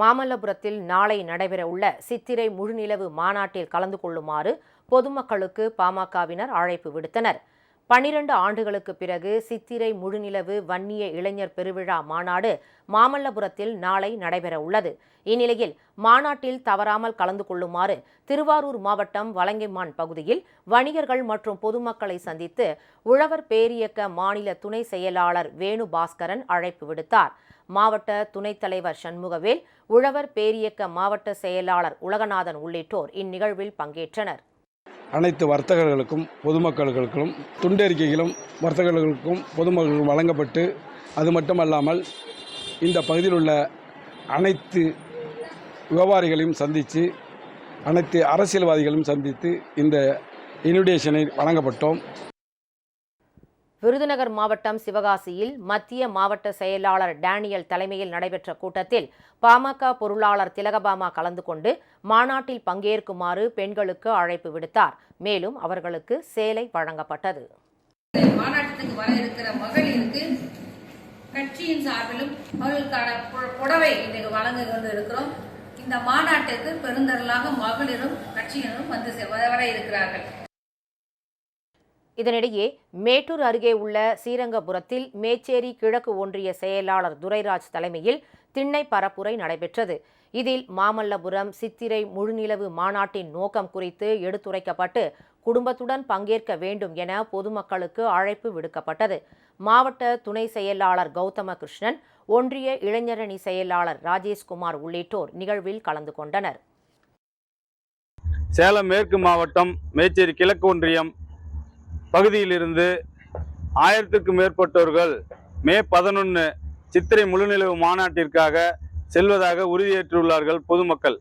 மாமல்லபுரத்தில் நாளை நடைபெறவுள்ள சித்திரை முழுநிலவு மாநாட்டில் கலந்து கொள்ளுமாறு பொதுமக்களுக்கு பாமகவினர் அழைப்பு விடுத்தனர். பனிரெண்டு ஆண்டுகளுக்கு பிறகு சித்திரை முழுநிலவு வன்னிய இளைஞர் பெருவிழா மாநாடு மாமல்லபுரத்தில் நாளை நடைபெற உள்ளது இந்நிலையில் மாநாட்டில் தவறாமல் கலந்து கொள்ளுமாறு திருவாரூர் மாவட்டம் வலங்கைமான் பகுதியில் வணிகர்கள் மற்றும் பொதுமக்களை சந்தித்து உழவர் பேரியக்க மாநில துணை செயலாளர் வேணு பாஸ்கரன் அழைப்பு விடுத்தார். மாவட்ட துணைத் தலைவர் சண்முகவேல் உழவர் பேரியக்க மாவட்ட செயலாளர் உலகநாதன் உள்ளிட்டோர் இந்நிகழ்வில் பங்கேற்றனர். அனைத்து வர்த்தகர்களுக்கும் பொதுமக்களுக்கும் துண்டறிக்கைகளும் வர்த்தகர்களுக்கும் பொதுமக்களுக்கும் வழங்கப்பட்டு அது மட்டுமல்லாமல் இந்த பகுதியில் உள்ள அனைத்து வியாபாரிகளையும் சந்தித்து அனைத்து அரசியல்வாதிகளையும் சந்தித்து இந்த இன்விடேஷனை வழங்கப்பட்டோம். விருதுநகர் மாவட்டம் சிவகாசியில் மத்திய மாவட்ட செயலாளர் டேனியல் தலைமையில் நடைபெற்ற கூட்டத்தில் பாமக பொருளாளர் திலகபாமா கலந்து கொண்டு மாநாட்டில் பங்கேற்குமாறு பெண்களுக்கு அழைப்பு விடுத்தார். மேலும் அவர்களுக்கு சேலை வழங்கப்பட்டது. மாநாட்டத்துக்கு வர இருக்கிற மகளிருக்கு கட்சியின் சார்பிலும் அவர்களுக்கான புடவை இன்றைக்கு வழங்க கொண்டு இருக்கிறோம். இந்த மாநாட்டிற்கு பெருந்தரலாக மகளிரும் கட்சியினரும் வந்து வர இருக்கிறார்கள். இதனிடையே மேட்டூர் அருகே உள்ள ஸ்ரீரங்கபுரத்தில் மேச்சேரி கிழக்கு ஒன்றிய செயலாளர் துரைராஜ் தலைமையில் திண்ணை பரப்புரை நடைபெற்றது. இதில் மாமல்லபுரம் சித்திரை முழுநிலவு மாநாட்டின் நோக்கம் குறித்து எடுத்துரைக்கப்பட்டு குடும்பத்துடன் பங்கேற்க வேண்டும் என பொதுமக்களுக்கு அழைப்பு விடுக்கப்பட்டது. மாவட்ட துணை செயலாளர் கௌதம கிருஷ்ணன் ஒன்றிய இளைஞரணி செயலாளர் ராஜேஷ்குமார் உள்ளிட்டோர் நிகழ்வில் கலந்து கொண்டனர். சேலம் மேற்கு மாவட்டம் மேச்சேரி கிழக்கு ஒன்றியம் பகுதியிலிருந்து ஆயிரத்துக்கு மேற்பட்டோர்கள் மே பதினொன்று சித்திரை முழுநிலவு மாநாட்டிற்காக செல்வதாக உறுதியேற்றுள்ளார்கள் பொதுமக்கள்.